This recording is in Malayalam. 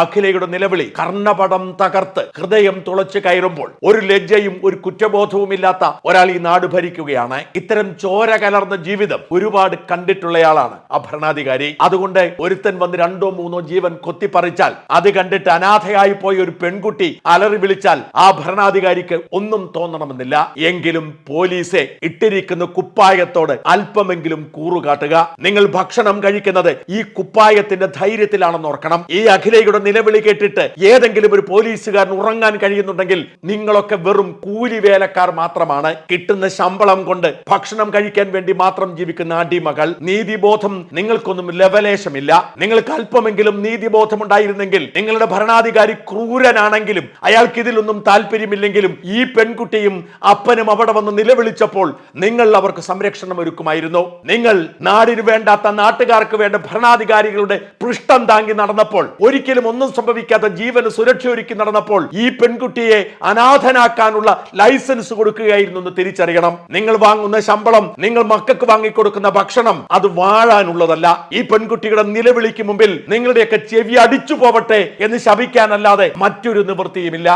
അഖിലയുടെ നിലവിളി കർണപടം തകർത്ത് ഹൃദയം തുളച്ചു കയറുമ്പോൾ ഒരു ലജ്ജയും ഒരു കുറ്റബോധവും ഇല്ലാത്ത ഒരാൾ ഈ നാട് ഭരിക്കുകയാണ്. ഇത്തരം ചോര കലർന്ന ജീവിതം ഒരുപാട് കണ്ടിട്ടുള്ളയാളാണ് ആ ഭരണാധികാരി അതുകൊണ്ട് ഒരുത്തൻ വന്ന് രണ്ടോ മൂന്നോ ജീവൻ കൊത്തിപ്പറിച്ചാൽ അത് കണ്ടിട്ട് അനാഥയായി പോയ ഒരു പെൺകുട്ടി അലറി വിളിച്ചാൽ ആ ഭരണാധികാരിക്ക് ഒന്നും തോന്നണമെന്നില്ല. എങ്കിലും പോലീസെ ഇട്ടിരിക്കുന്ന കുപ്പായത്തോട് അല്പമെങ്കിലും കൂറുകാട്ടുക. നിങ്ങൾ ഭക്ഷണം കഴിക്കുന്നത് ഈ കുപ്പായത്തിന്റെ ധൈര്യത്തിലാണെന്ന് ഓർക്കണം. ഈ അഖിലയുടെ നിലവിളി കേട്ടിട്ട് ഏതെങ്കിലും ഒരു പോലീസുകാരൻ ഉറങ്ങാൻ കഴിയുന്നുണ്ടെങ്കിൽ നിങ്ങളൊക്കെ വെറും കൂലി വേലക്കാർ മാത്രമാണ്. കിട്ടുന്ന ശമ്പളം കൊണ്ട് ഭക്ഷണം കഴിക്കാൻ വേണ്ടി മാത്രം ജീവിക്കുന്ന അടിമകൾ. നീതിബോധം നിങ്ങൾക്കൊന്നും ലവലേശമില്ല. നിങ്ങൾക്ക് അല്പമെങ്കിലും നീതിബോധം ഉണ്ടായിരുന്നെങ്കിൽ നിങ്ങളുടെ ഭരണാധികാരി ക്രൂരനാണെങ്കിലും അയാൾക്ക് ഇതിലൊന്നും താല്പര്യമില്ലെങ്കിലും ഈ പെൺകുട്ടിയും അപ്പനും അവിടെ വന്ന് നിലവിളിച്ചപ്പോൾ നിങ്ങൾ അവർക്ക് സംരക്ഷണം ഒരുക്കുമായിരുന്നു. നിങ്ങൾ നാടിന് വേണ്ടാത്ത നാട്ടുകാർക്ക് വേണ്ട ഭരണാധികാരികളുടെ പൃഷ്ഠം താങ്ങി നടന്നപ്പോൾ ഒരിക്കലും ഒന്നും സംഭവിക്കാത്ത ജീവന് സുരക്ഷ ഒരുക്കി നടന്നപ്പോൾ ഈ പെൺകുട്ടിയെ അനാഥനാക്കാനുള്ള ലൈസൻസ് കൊടുക്കുകയായിരുന്നു എന്ന് തിരിച്ചറിയണം. നിങ്ങൾ വാങ്ങുന്ന ശമ്പളം നിങ്ങൾ മക്കൾക്ക് വാങ്ങിക്കൊടുക്കുന്ന ഭക്ഷണം അത് വാഴാനുള്ളതല്ല. ഈ പെൺകുട്ടിയുടെ നിലവിളിക്ക് മുമ്പിൽ നിങ്ങളുടെയൊക്കെ ചെവി അടിച്ചു പോവട്ടെ എന്ന് ശപിക്കാനല്ലാതെ മറ്റൊരു നിവൃത്തിയുമില്ല.